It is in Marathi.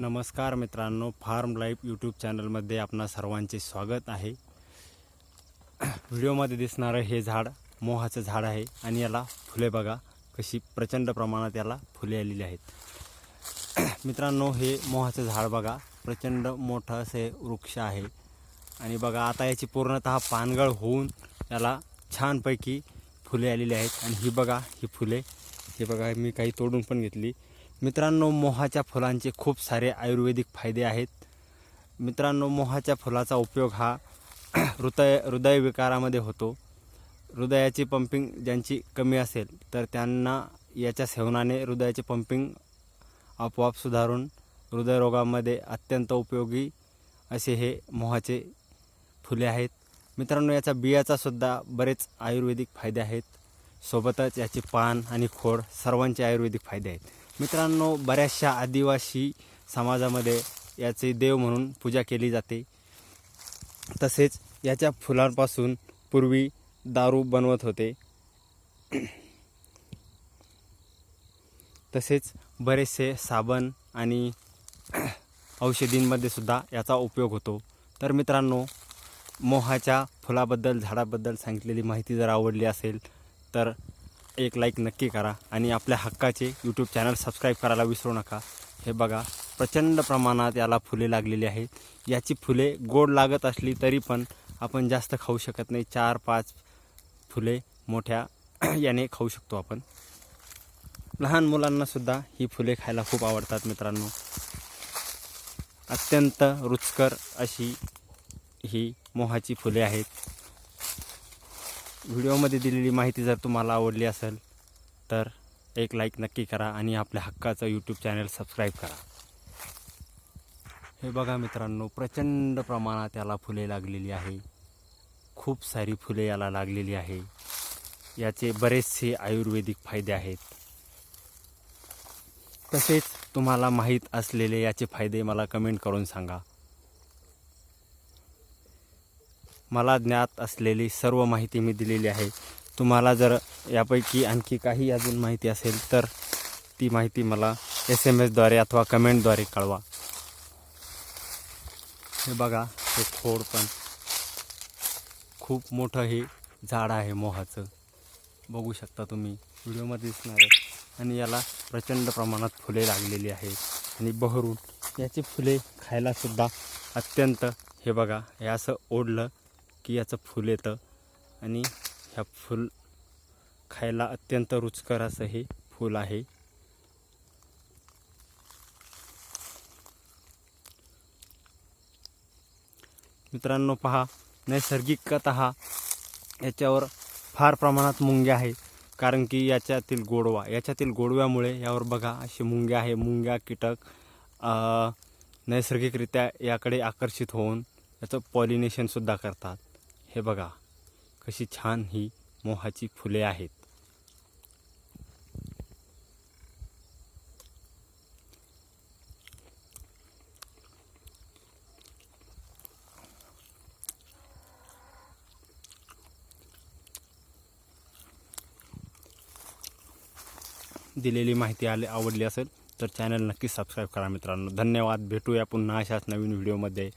नमस्कार मित्रांनो फार्म लाईफ यूट्यूब चॅनलमध्ये आपणा सर्वांचे स्वागत आहे. व्हिडिओमध्ये दिसणारं हे झाड मोहाचं झाड आहे आणि याला फुले बघा कशी प्रचंड प्रमाणात याला फुले आलेली आहेत. मित्रांनो हे मोहाचं झाड बघा प्रचंड मोठं असे वृक्ष आहे. आणि बघा आता याची पूर्णतः पानगळ होऊन याला छानपैकी फुले आलेली आहेत. आणि ही बघा ही फुले हे बघा मी काही तोडून पण घेतली. मित्रांनो मोहाच्या फुलांचे खूप सारे आयुर्वेदिक फायदे आहेत. मित्रांनो मोहाच्या फुलाचा उपयोग हा हृदय हृदयविकारामध्ये होतो. हृदयाची पंपिंग ज्यांची कमी असेल तर त्यांना याच्या सेवनाने हृदयाचे पंपिंग आपोआप सुधारून हृदयरोगामध्ये अत्यंत उपयोगी असे हे मोहाचे फुले आहेत. मित्रांनो याचा बियाचा सुद्धा बरेच आयुर्वेदिक फायदे आहेत. सोबतच याचे पान आणि खोड सर्वांचे आयुर्वेदिक फायदे आहेत. मित्रांनो बऱ्याचशा आदिवासी समाजामध्ये याचे देव म्हणून पूजा केली जाते. तसेच याच्या फुलांपासून पूर्वी दारू बनवत होते. तसेच बरेचसे साबण आणि औषधींमध्ये सुद्धा याचा उपयोग होतो. तर मित्रांनो मोहाच्या फुलाबद्दल झाडाबद्दल सांगितलेली माहिती जर आवडली असेल तर एक लाईक नक्की करा आणि आपल्या हक्काचे यूट्यूब चॅनल सबस्क्राईब करायला विसरू नका. हे बघा प्रचंड प्रमाणात याला फुले लागलेली आहेत. याची फुले गोड लागत असली तरी पण आपण जास्त खाऊ शकत नाही. चार पाच फुले मोठ्या याने खाऊ शकतो आपण. लहान मुलांनासुद्धा ही फुले खायला खूप आवडतात मित्रांनो. अत्यंत रुचकर अशी ही मोहाची फुले आहेत. व्हिडिओमध्ये दिलेली माहिती जर तुम्हाला आवडली असेल तर एक लाईक नक्की करा आणि आपल्या हक्काचं यूट्यूब चॅनल सबस्क्राईब करा. हे बघा मित्रांनो प्रचंड प्रमाणात याला फुले लागलेली आहे. खूप सारी फुले याला लागलेली आहे. याचे बरेचसे आयुर्वेदिक फायदे आहेत. तसेच तुम्हाला माहीत असलेले याचे फायदे मला कमेंट करून सांगा. मला ज्ञात असलेली सर्व माहिती मी दिलेली आहे. तुम्हाला जर यापैकी आणखी काही अजून माहिती असेल तर ती माहिती मला एस एम एसद्वारे अथवा कमेंटद्वारे कळवा. हे बघा हे खोड पण खूप मोठं हे झाड आहे मोहाचं. बघू शकता तुम्ही व्हिडिओमध्ये दिसणार आहे. आणि याला प्रचंड प्रमाणात फुले लागलेली आहेत. आणि बहरून याची फुले खायलासुद्धा अत्यंत हे बघा हे असं ओढलं की याचं फुल येतं. आणि ह्या फुल खायला अत्यंत रुचकर असं हे फूल आहे. मित्रांनो पहा नैसर्गिकत याच्यावर फार प्रमाणात मुंग्या आहे. कारण की याच्यातील गोडवा याच्यातील गोडव्यामुळे यावर बघा असे मुंग्या आहे मुंग्या कीटक नैसर्गिकरित्या याकडे आकर्षित होऊन याचं पॉलिनेशनसुद्धा करतात. हे बघा कशी छान ही मोहाची फुले आहेत. दिलेली माहिती आली आवडली असेल तर चॅनल नक्की सबस्क्राईब करा मित्रांनो. धन्यवाद. भेटूया पुन्हा अशाच नवीन व्हिडिओमध्ये